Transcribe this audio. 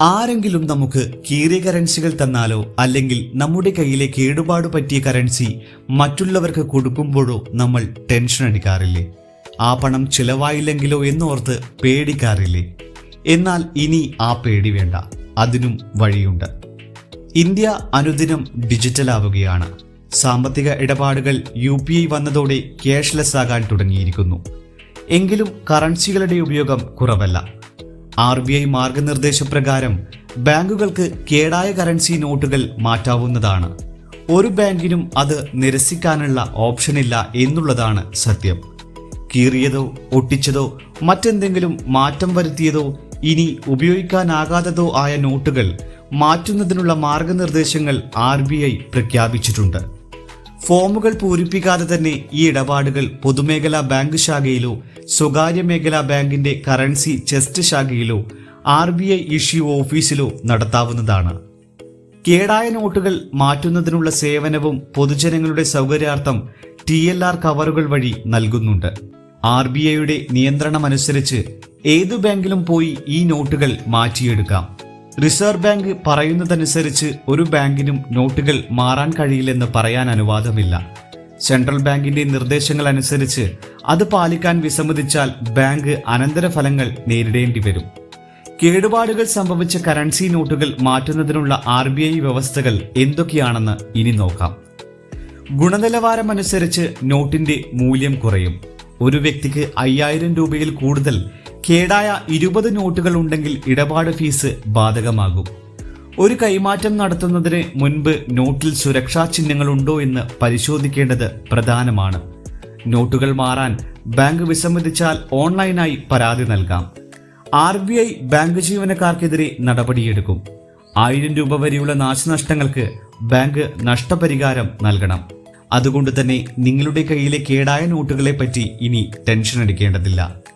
ആരെങ്കിലും നമുക്ക് കീറിയ കറൻസികൾ തന്നാലോ അല്ലെങ്കിൽ നമ്മുടെ കയ്യിലെ കേടുപാട് പറ്റിയ കറൻസി മറ്റുള്ളവർക്ക് കൊടുക്കുമ്പോഴോ നമ്മൾ ടെൻഷൻ അടിക്കാറില്ലേ? ആ പണം ചിലവായില്ലെങ്കിലോ എന്നോർത്ത് പേടിക്കാറില്ലേ? എന്നാൽ ഇനി ആ പേടി വേണ്ട അതിനും വഴിയുണ്ട്. ഇന്ത്യ അനുദിനം ഡിജിറ്റൽ ആവുകയാണ്. സാമ്പത്തിക ഇടപാടുകൾ യു പി ഐ വന്നതോടെ ക്യാഷ്ലെസ് ആകാൻ തുടങ്ങിയിരിക്കുന്നു. എങ്കിലും കറൻസികളുടെ ഉപയോഗം കുറവല്ല. ആർ ബി ഐ മാർഗനിർദ്ദേശപ്രകാരം ബാങ്കുകൾക്ക് കേടായ കറൻസി നോട്ടുകൾ മാറ്റാവുന്നതാണ്. ഒരു ബാങ്കിനും അത് നിരസിക്കാനുള്ള ഓപ്ഷനില്ല എന്നുള്ളതാണ് സത്യം. കീറിയതോ ഒട്ടിച്ചതോ മറ്റെന്തെങ്കിലും മാറ്റം വരുത്തിയതോ ഇനി ഉപയോഗിക്കാനാകാത്തതോ ആയ നോട്ടുകൾ മാറ്റുന്നതിനുള്ള മാർഗനിർദ്ദേശങ്ങൾ ആർ പ്രഖ്യാപിച്ചിട്ടുണ്ട്. ഫോമുകൾ പൂരിപ്പിക്കാതെ തന്നെ ഈ ഇടപാടുകൾ പൊതുമേഖലാ ബാങ്ക് ശാഖയിലോ സ്വകാര്യ മേഖലാ ബാങ്കിന്റെ കറൻസി ചെസ്റ്റ് ശാഖയിലോ ആർ ബി ഐ ഇഷ്യൂ ഓഫീസിലോ നടത്താവുന്നതാണ്. കേടായ നോട്ടുകൾ മാറ്റുന്നതിനുള്ള സേവനവും പൊതുജനങ്ങളുടെ സൗകര്യാർത്ഥം ടി എൽ ആർ കവറുകൾ വഴി നൽകുന്നുണ്ട്. ആർ ബി ഐയുടെ നിയന്ത്രണമനുസരിച്ച് ഏതു ബാങ്കിലും പോയി ഈ നോട്ടുകൾ മാറ്റിയെടുക്കാം. റിസർവ് ബാങ്ക് പറയുന്നതനുസരിച്ച് ഒരു ബാങ്കിനും നോട്ടുകൾ മാറാൻ കഴിയില്ലെന്ന് പറയാൻ അനുവാദമില്ല. സെൻട്രൽ ബാങ്കിന്റെ നിർദ്ദേശങ്ങൾ അനുസരിച്ച് അത് പാലിക്കാൻ വിസമ്മതിച്ചാൽ ബാങ്ക് അനന്തരഫലങ്ങൾ നേരിടേണ്ടി വരും. കേടുപാടുകൾ സംഭവിച്ച കറൻസി നോട്ടുകൾ മാറ്റുന്നതിനുള്ള ആർ ബി ഐ വ്യവസ്ഥകൾ എന്തൊക്കെയാണെന്ന് ഇനി നോക്കാം. ഗുണനിലവാരമനുസരിച്ച് നോട്ടിന്റെ മൂല്യം കുറയും. ഒരു വ്യക്തിക്ക് അയ്യായിരം രൂപയിൽ കൂടുതൽ കേടായ ഇരുപത് നോട്ടുകൾ ഉണ്ടെങ്കിൽ ഇടപാട് ഫീസ് ബാധകമാകും. ഒരു കൈമാറ്റം നടത്തുന്നതിന് മുൻപ് നോട്ടിൽ സുരക്ഷാ ചിഹ്നങ്ങളുണ്ടോ എന്ന് പരിശോധിക്കേണ്ടത് പ്രധാനമാണ്. നോട്ടുകൾ മാറാൻ ബാങ്ക് വിസമ്മതിച്ചാൽ ഓൺലൈനായി പരാതി നൽകാം. ആർ ബി ഐ ബാങ്ക് ജീവനക്കാർക്കെതിരെ നടപടിയെടുക്കും. ആയിരം രൂപ വരെയുള്ള നാശനഷ്ടങ്ങൾക്ക് ബാങ്ക് നഷ്ടപരിഹാരം നൽകണം. അതുകൊണ്ട് തന്നെ നിങ്ങളുടെ കയ്യിലെ കേടായ നോട്ടുകളെ പറ്റി ഇനി ടെൻഷൻ അടിക്കേണ്ടതില്ല.